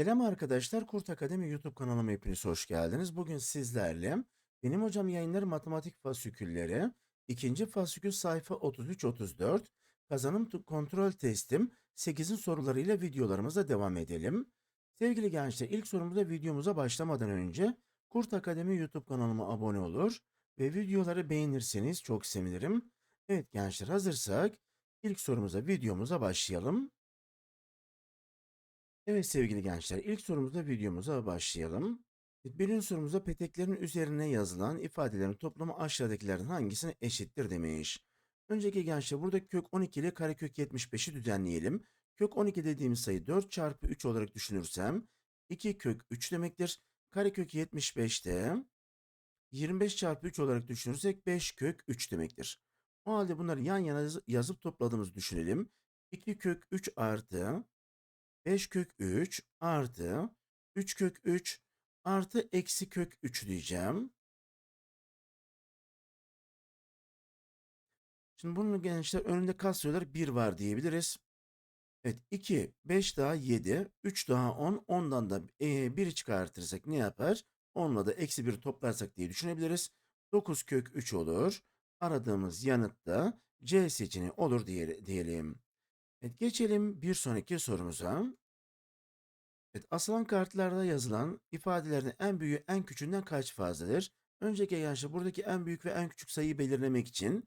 Selam arkadaşlar, Kurt Akademi YouTube kanalıma hepiniz hoş geldiniz. Bugün sizlerle benim hocam yayınları matematik fasükülleri, ikinci fasükül sayfa 33-34, kazanım kontrol testim 8'in sorularıyla videolarımıza devam edelim. Sevgili gençler, ilk sorumuzda videomuza başlamadan önce Kurt Akademi YouTube kanalıma abone olur ve videoları beğenirseniz çok sevinirim. Evet gençler hazırsak ilk sorumuza videomuza başlayalım. Evet sevgili gençler, ilk sorumuzda videomuza başlayalım. Birinci sorumuzda peteklerin üzerine yazılan ifadelerin toplamı aşağıdakilerden hangisine eşittir demiş. Önceki gençler burada kök 12 ile karekök 75'i düzenleyelim. Kök 12 dediğimiz sayı 4 çarpı 3 olarak düşünürsem 2 kök 3 demektir. Karekök 75 de 25 çarpı 3 olarak düşünürsek 5 kök 3 demektir. O halde bunları yan yana yaz- yazıp topladığımızı düşünelim. 2 kök 3 artı 5 kök 3 artı 3 kök 3 artı eksi kök 3 diyeceğim. Şimdi bunun gençler önünde katsayılar 1 var diyebiliriz. Evet 2, 5 daha 7, 3 daha 10, 10'dan da e, 1'i çıkartırsak ne yapar? 10'la da eksi 1 toplarsak diye düşünebiliriz. 9 kök 3 olur. Aradığımız yanıt da C seçeneği olur diye, diyelim. Evet geçelim bir sonraki sorumuza. Evet, asılan kartlarda yazılan ifadelerin en büyüğü en küçüğünden kaç fazladır? Önceki yaşta buradaki en büyük ve en küçük sayıyı belirlemek için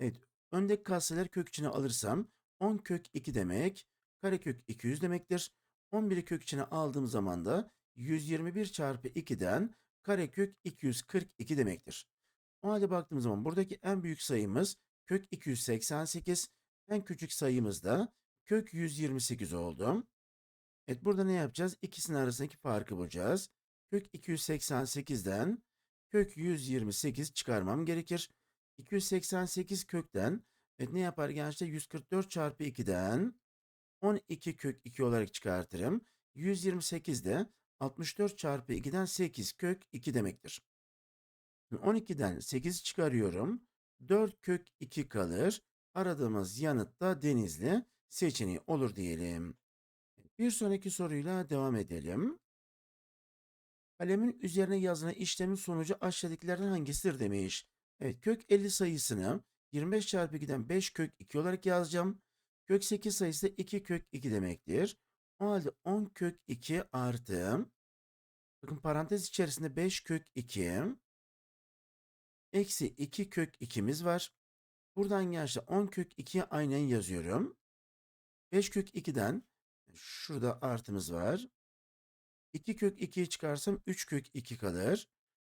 evet, öndeki katsayıları kök içine alırsam 10 kök 2 demek, karekök 200 demektir. 11'i kök içine aldığım zaman da 121 çarpı 2'den karekök 242 demektir. O halde baktığımız zaman buradaki en büyük sayımız kök 288, en küçük sayımız da kök 128 oldu. Evet burada ne yapacağız? İkisinin arasındaki farkı bulacağız. Kök 288'den kök 128 çıkarmam gerekir. 288 kökten evet ne yapar gençler? 144 çarpı 2'den 12 kök 2 olarak çıkartırım. 128 de 64 çarpı 2'den 8 kök 2 demektir. 12'den 8'i çıkarıyorum. 4 kök 2 kalır. Aradığımız yanıt da denizli seçeneği olur diyelim. Bir sonraki soruyla devam edelim. Kalemin üzerine yazılan işlemin sonucu aşağıdakilerden hangisidir demiş. Evet kök 50 sayısını 25 çarpı 2'den 5 kök 2 olarak yazacağım. Kök 8 sayısı da 2 kök 2 demektir. O halde 10 kök 2 artı bakın parantez içerisinde 5 kök 2 eksi 2 kök 2'miz var. Buradan gençler 10 kök 2'yi aynen yazıyorum. 5 kök 2'den şurada artımız var. 2 kök 2'yi çıkarsam 3 kök 2 kalır.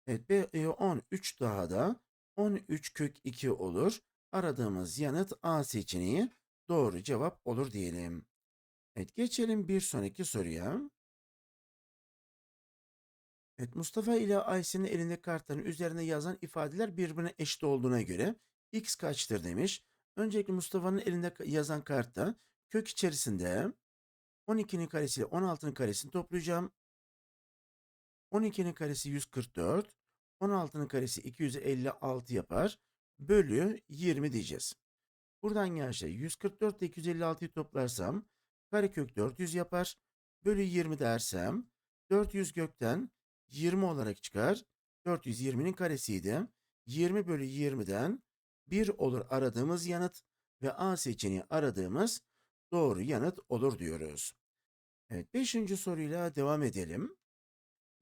Evet B, e, 13 daha da 13 kök 2 olur. Aradığımız yanıt A seçeneği doğru cevap olur diyelim. Evet geçelim bir sonraki soruya. Evet Mustafa ile Ayşe'nin elindeki kartların üzerine yazan ifadeler birbirine eşit olduğuna göre x kaçtır demiş. Öncelikle Mustafa'nın elinde yazan kartta kök içerisinde 12'nin karesi ile 16'nın karesini toplayacağım. 12'nin karesi 144. 16'nın karesi 256 yapar. Bölü 20 diyeceğiz. Buradan gençler 144 ile 256'yı toplarsam karekök 400 yapar. Bölü 20 dersem 400 gökten 20 olarak çıkar. 420'nin karesiydi. 20 bölü 20'den 1 olur aradığımız yanıt ve A seçeneği aradığımız doğru yanıt olur diyoruz. Evet, beşinci soruyla devam edelim.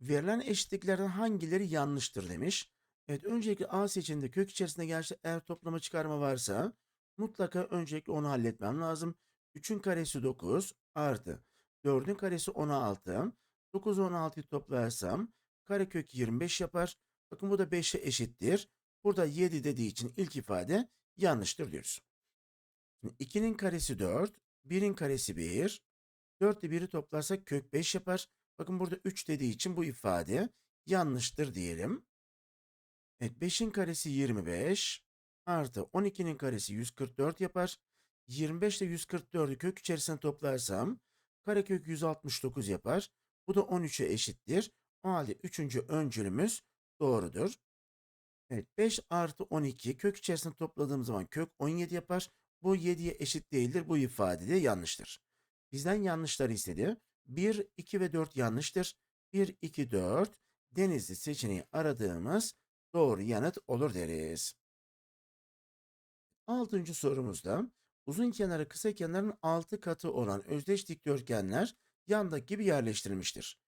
Verilen eşitliklerden hangileri yanlıştır demiş. Evet, öncelikle A seçeneğinde kök içerisinde gerçi eğer toplama çıkarma varsa mutlaka öncelikle onu halletmem lazım. 3'ün karesi 9 artı 4'ün karesi 16. 9 16'yı toplarsam karekök 25 yapar. Bakın bu da 5'e eşittir. Burada 7 dediği için ilk ifade yanlıştır diyoruz. 2'nin karesi 4, 1'in karesi 1. 4 ile 1'i toplarsak kök 5 yapar. Bakın burada 3 dediği için bu ifade yanlıştır diyelim. Evet 5'in karesi 25 artı 12'nin karesi 144 yapar. 25 ile 144'ü kök içerisine toplarsam karekök 169 yapar. Bu da 13'e eşittir. O halde 3. öncülümüz doğrudur. Evet 5 artı 12 kök içerisinde topladığım zaman kök 17 yapar. Bu 7'ye eşit değildir. Bu ifade de yanlıştır. Bizden yanlışları istedi. 1, 2 ve 4 yanlıştır. 1, 2, 4 Denizli seçeneği aradığımız doğru yanıt olur deriz. Altıncı sorumuzda uzun kenarı kısa kenarın 6 katı olan özdeş dikdörtgenler yandaki gibi yerleştirilmiştir.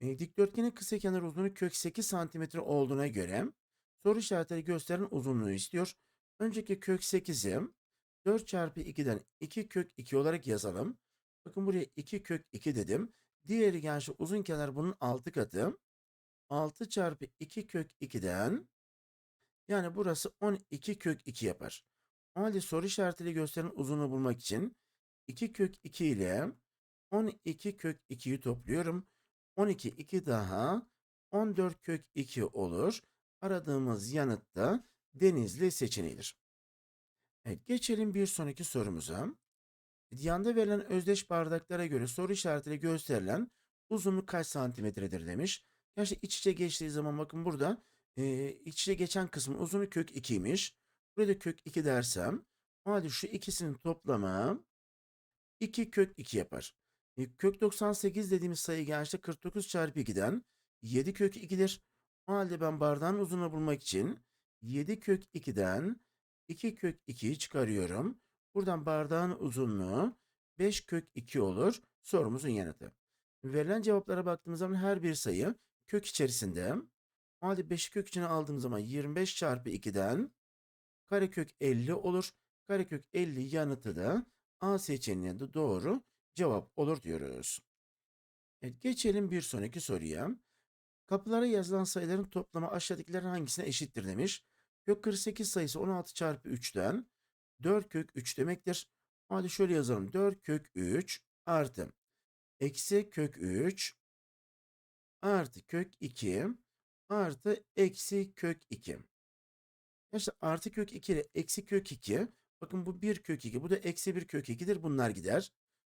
E, dikdörtgenin kısa kenar uzunluğu kök 8 santimetre olduğuna göre soru işaretleri gösteren uzunluğu istiyor. Önceki kök 8'i 4 çarpı 2'den 2 kök 2 olarak yazalım. Bakın buraya 2 kök 2 dedim. Diğeri gençler uzun kenar bunun 6 katı. 6 çarpı 2 kök 2'den yani burası 12 kök 2 yapar. O halde soru işaretiyle gösteren uzunluğu bulmak için 2 kök 2 ile 12 kök 2'yi topluyorum. 12 2 daha 14 kök 2 olur. Aradığımız yanıt da Denizli seçeneğidir. Evet, geçelim bir sonraki sorumuza. Yanda verilen özdeş bardaklara göre soru işaretiyle gösterilen uzunluk kaç santimetredir demiş. Gerçi iç içe geçtiği zaman bakın burada e, iç içe geçen kısmın uzunluğu kök 2'ymiş. Burada kök 2 dersem o halde şu ikisinin toplamı 2 kök 2 yapar. E, kök 98 dediğimiz sayı gençte 49 çarpı 2'den 7 kök 2'dir. O halde ben bardağın uzunluğunu bulmak için 7 kök 2'den 2 kök 2'yi çıkarıyorum. Buradan bardağın uzunluğu 5 kök 2 olur. Sorumuzun yanıtı. Verilen cevaplara baktığımız zaman her bir sayı kök içerisinde. O halde 5'i kök içine aldığım zaman 25 çarpı 2'den karekök 50 olur. Karekök 50 yanıtı da A seçeneğinde de doğru cevap olur diyoruz. Evet, geçelim bir sonraki soruya. Kapılara yazılan sayıların toplamı aşağıdakilerin hangisine eşittir demiş. Kök 48 sayısı 16 çarpı 3'ten 4 kök 3 demektir. Hadi şöyle yazalım. 4 kök 3 artı eksi kök 3 artı kök 2 artı eksi kök 2. İşte artı kök 2 ile eksi kök 2. Bakın bu 1 kök 2. Bu da eksi 1 kök 2'dir. Bunlar gider.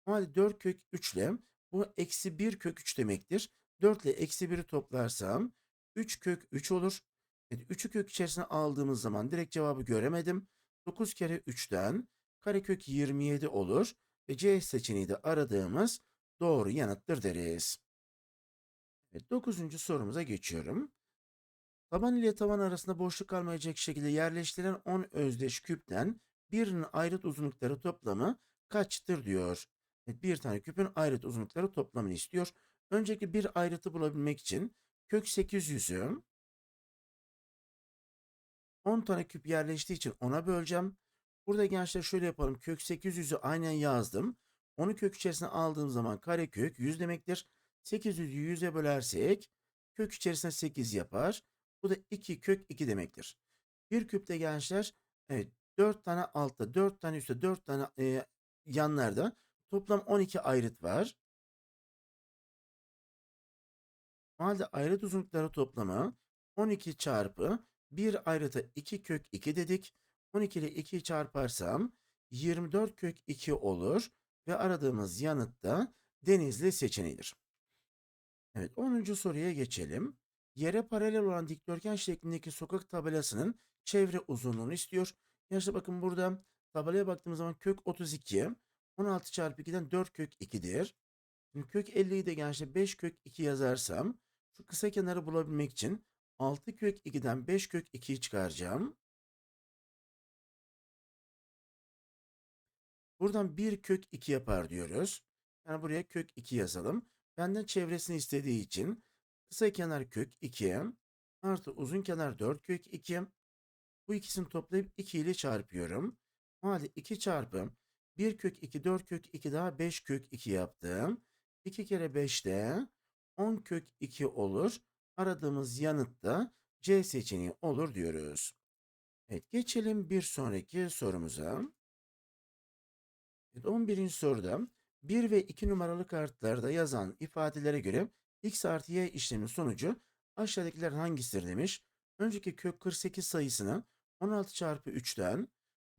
O halde 4 kök 3 ile bu eksi 1 kök 3 demektir. 4 ile eksi 1'i toplarsam 3 kök 3 olur. Evet, 3'ü kök içerisine aldığımız zaman direkt cevabı göremedim. 9 kere 3'ten karekök 27 olur. Ve C seçeneği de aradığımız doğru yanıttır deriz. Evet, 9. sorumuza geçiyorum. Taban ile tavan arasında boşluk kalmayacak şekilde yerleştirilen 10 özdeş küpten birinin ayrıt uzunlukları toplamı kaçtır diyor. Bir tane küpün ayrıt uzunlukları toplamını istiyor. Önceki bir ayrıtı bulabilmek için kök 800'ü 10 tane küp yerleştiği için 10'a böleceğim. Burada gençler şöyle yapalım. Kök 800'ü aynen yazdım. Onu kök içerisine aldığım zaman karekök 100 demektir. 800'ü 100'e bölersek kök içerisine 8 yapar. Bu da 2 kök 2 demektir. Bir küpte gençler evet 4 tane altta 4 tane üstte 4 tane e, yanlarda toplam 12 ayrıt var. O halde ayrıt uzunlukları toplamı 12 çarpı 1 ayrıta 2 kök 2 dedik. 12 ile 2'yi çarparsam 24 kök 2 olur ve aradığımız yanıt da Denizli seçeneğidir. Evet 10. soruya geçelim. Yere paralel olan dikdörtgen şeklindeki sokak tabelasının çevre uzunluğunu istiyor. Yaşta bakın burada tabelaya baktığımız zaman kök 32 16 çarpı 2'den 4 kök 2'dir. Şimdi kök 50'yi de gençler 5 kök 2 yazarsam kısa kenarı bulabilmek için 6 kök 2'den 5 kök 2'yi çıkaracağım. Buradan 1 kök 2 yapar diyoruz. Yani buraya kök 2 yazalım. Benden çevresini istediği için kısa kenar kök 2 artı uzun kenar 4 kök 2. Bu ikisini toplayıp 2 ile çarpıyorum. O halde 2 çarpı 1 kök 2 4 kök 2 daha 5 kök 2 yaptım. 2 kere 5 de 10 kök 2 olur. Aradığımız yanıt da C seçeneği olur diyoruz. Evet geçelim bir sonraki sorumuza. Evet, 11. soruda 1 ve 2 numaralı kartlarda yazan ifadelere göre x artı y işleminin sonucu aşağıdakilerden hangisidir demiş. Önceki kök 48 sayısını 16 çarpı 3'ten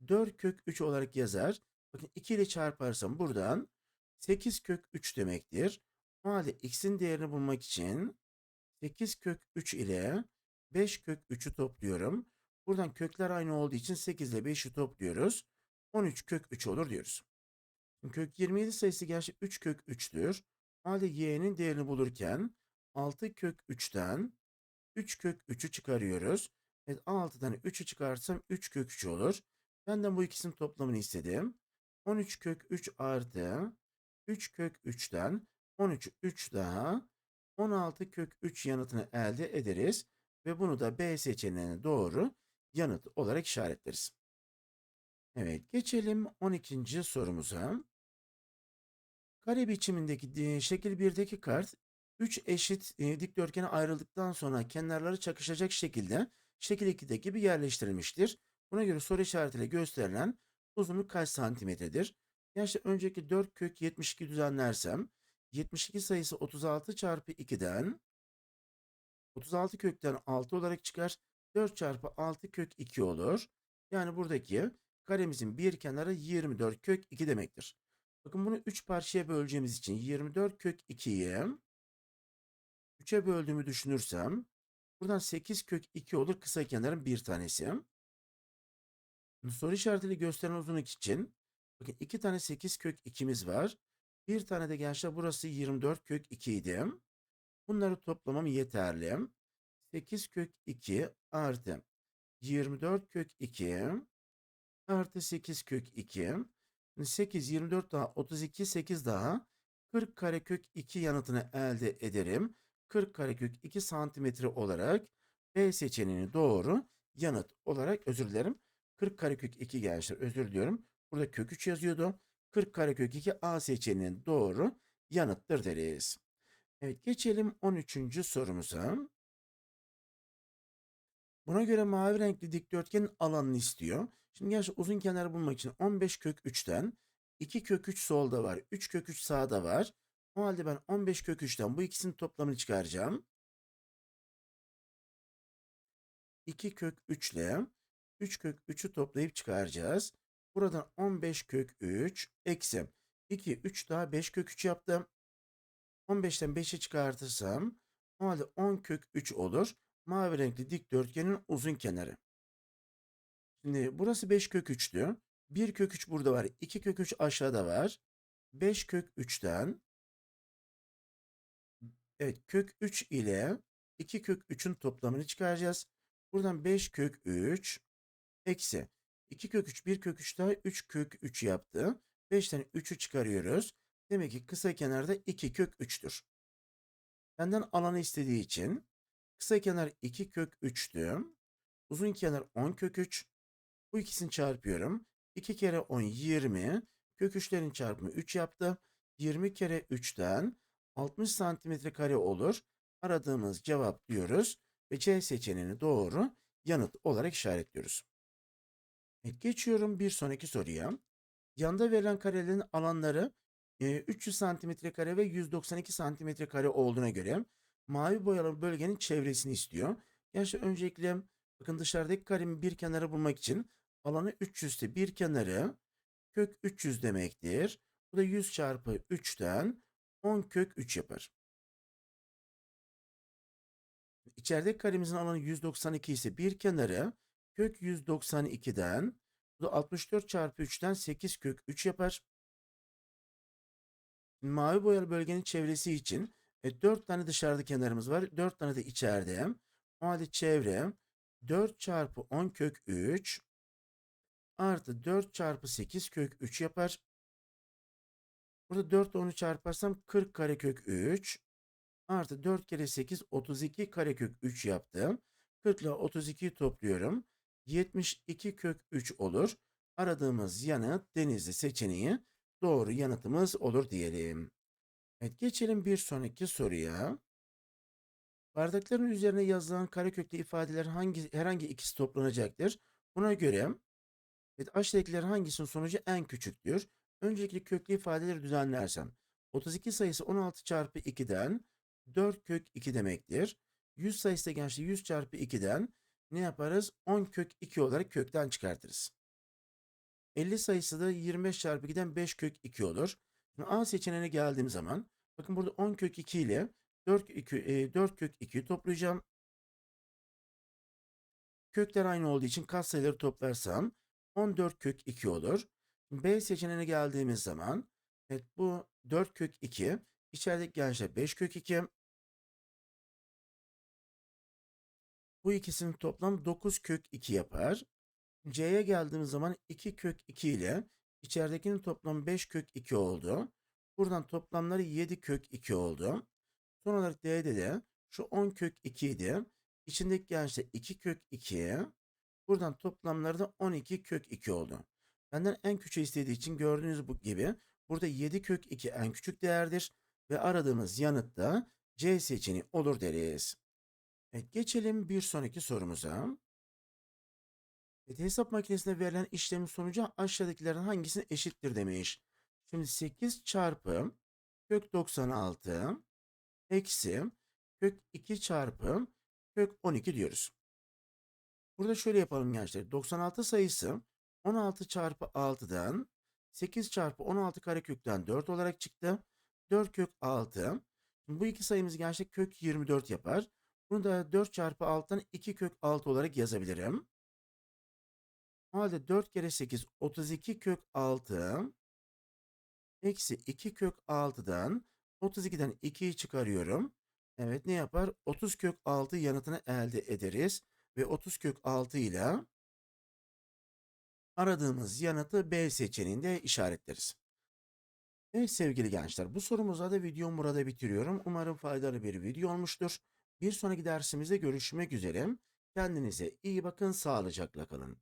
4 kök 3 olarak yazar. Bakın 2 ile çarparsam buradan 8 kök 3 demektir. O x'in değerini bulmak için 8 kök 3 ile 5 kök 3'ü topluyorum. Buradan kökler aynı olduğu için 8 ile 5'i topluyoruz. 13 kök 3 olur diyoruz. Kök 27 sayısı gerçi 3 kök 3'tür. O halde y'nin değerini bulurken 6 kök 3'ten 3 kök 3'ü çıkarıyoruz. Evet 6'dan 3'ü çıkarsam 3 kök 3 olur. Benden bu ikisinin toplamını istedim. 13 kök 3 artı 3 kök 3'ten 13 3 daha 16 kök 3 yanıtını elde ederiz. Ve bunu da B seçeneğine doğru yanıt olarak işaretleriz. Evet geçelim 12. sorumuza. Kare biçimindeki di- şekil 1'deki kart 3 eşit e, dikdörtgene ayrıldıktan sonra kenarları çakışacak şekilde şekil 2'deki gibi yerleştirilmiştir. Buna göre soru işaretiyle gösterilen uzunluk kaç santimetredir? Yani işte önceki 4 kök 72 düzenlersem 72 sayısı 36 çarpı 2'den 36 kökten 6 olarak çıkar. 4 çarpı 6 kök 2 olur. Yani buradaki karemizin bir kenarı 24 kök 2 demektir. Bakın bunu 3 parçaya böleceğimiz için 24 kök 2'yi 3'e böldüğümü düşünürsem buradan 8 kök 2 olur kısa kenarın bir tanesi. Soru işaretiyle gösteren uzunluk için bakın 2 tane 8 kök 2'miz var. Bir tane de gençler burası 24 kök 2 idi. Bunları toplamam yeterli. 8 kök 2 artı 24 kök 2 artı 8 kök 2. 8, 24 daha 32, 8 daha 40 karekök 2 yanıtını elde ederim. 40 karekök 2 santimetre olarak B seçeneğini doğru yanıt olarak özür dilerim. 40 karekök 2 gençler özür diliyorum. Burada kök 3 yazıyordu. 40 karekök 2 A seçeneğinin doğru yanıttır deriz. Evet geçelim 13. sorumuza. Buna göre mavi renkli dikdörtgenin alanını istiyor. Şimdi gerçi uzun kenarı bulmak için 15 kök 3'ten 2 kök 3 solda var, 3 kök 3 sağda var. O halde ben 15 kök 3'ten bu ikisinin toplamını çıkaracağım. 2 kök 3 ile 3 kök 3'ü toplayıp çıkaracağız. Buradan 15 kök 3 eksi 2, 3 daha 5 kök 3 yaptım. 15'ten 5'i çıkartırsam o halde 10 kök 3 olur. Mavi renkli dikdörtgenin uzun kenarı. Şimdi burası 5 kök 3'tü. 1 kök 3 burada var. 2 kök 3 aşağıda var. 5 kök 3'ten evet kök 3 ile 2 kök 3'ün toplamını çıkaracağız. Buradan 5 kök 3 eksi 2 kök 3 1 kök 3 daha 3 kök 3 yaptı. 5'ten 3'ü çıkarıyoruz. Demek ki kısa kenarda 2 kök 3'tür. Benden alanı istediği için kısa kenar 2 kök 3'tü. Uzun kenar 10 kök 3. Bu ikisini çarpıyorum. 2 kere 10 20. Kök 3'lerin çarpımı 3 yaptı. 20 kere 3'ten 60 santimetre kare olur. Aradığımız cevap diyoruz ve C seçeneğini doğru yanıt olarak işaretliyoruz. Evet, geçiyorum bir sonraki soruya. Yanda verilen karelerin alanları e, 300 santimetre kare ve 192 santimetre kare olduğuna göre mavi boyalı bölgenin çevresini istiyor. İşte öncelikle bakın dışarıdaki karemin bir kenarı bulmak için alanı 300 ise bir kenarı kök 300 demektir. Bu da 100 çarpı 3'ten 10 kök 3 yapar. İçerideki karemizin alanı 192 ise bir kenarı kök 192'den bu da 64 çarpı 3'ten 8 kök 3 yapar. Mavi boyalı bölgenin çevresi için e, 4 tane dışarıda kenarımız var. 4 tane de içeride. O halde çevre 4 çarpı 10 kök 3 artı 4 çarpı 8 kök 3 yapar. Burada 4 ile 10'u çarparsam 40 karekök 3 artı 4 kere 8 32 karekök 3 yaptı. 40 ile 32'yi topluyorum. 72 kök 3 olur. Aradığımız yanıt denizli seçeneği doğru yanıtımız olur diyelim. Evet geçelim bir sonraki soruya. Bardakların üzerine yazılan kareköklü ifadeler hangi herhangi ikisi toplanacaktır? Buna göre evet, aşağıdakilerin hangisinin sonucu en küçüktür? Öncelikle köklü ifadeleri düzenlersem 32 sayısı 16 çarpı 2'den 4 kök 2 demektir. 100 sayısı da gençler 100 çarpı 2'den ne yaparız? 10 kök 2 olarak kökten çıkartırız. 50 sayısı da 25 çarpı 2'den 5 kök 2 olur. Şimdi A seçeneğine geldiğim zaman bakın burada 10 kök 2 ile 4, 2, e, 4 kök 2'yi toplayacağım. Kökler aynı olduğu için katsayıları toplarsam 14 kök 2 olur. B seçeneğine geldiğimiz zaman evet bu 4 kök 2 İçerideki gençler 5 kök 2. Bu ikisinin toplam 9 kök 2 yapar. C'ye geldiğimiz zaman 2 kök 2 ile içeridekinin toplam 5 kök 2 oldu. Buradan toplamları 7 kök 2 oldu. Son olarak D'de de şu 10 kök 2 idi. İçindeki gençler 2 kök 2. Buradan toplamları da 12 kök 2 oldu. Benden en küçüğü istediği için gördüğünüz bu gibi burada 7 kök 2 en küçük değerdir. Ve aradığımız yanıt da C seçeneği olur deriz. Evet, geçelim bir sonraki sorumuza. Evet, hesap makinesine verilen işlemin sonucu aşağıdakilerden hangisine eşittir demiş. Şimdi 8 çarpı kök 96 eksi kök 2 çarpı kök 12 diyoruz. Burada şöyle yapalım gençler. 96 sayısı 16 çarpı 6'dan 8 çarpı 16 karekökten 4 olarak çıktı. 4 kök 6. Şimdi bu iki sayımız gençler kök 24 yapar. Bunu da 4 çarpı 6'dan 2 kök 6 olarak yazabilirim. O halde 4 kere 8 32 kök 6 eksi 2 kök 6'dan 32'den 2'yi çıkarıyorum. Evet ne yapar? 30 kök 6 yanıtını elde ederiz. Ve 30 kök 6 ile aradığımız yanıtı B seçeneğinde işaretleriz. Evet sevgili gençler bu sorumuzla da videomu burada bitiriyorum. Umarım faydalı bir video olmuştur. Bir sonraki dersimizde görüşmek üzere. Kendinize iyi bakın, sağlıcakla kalın.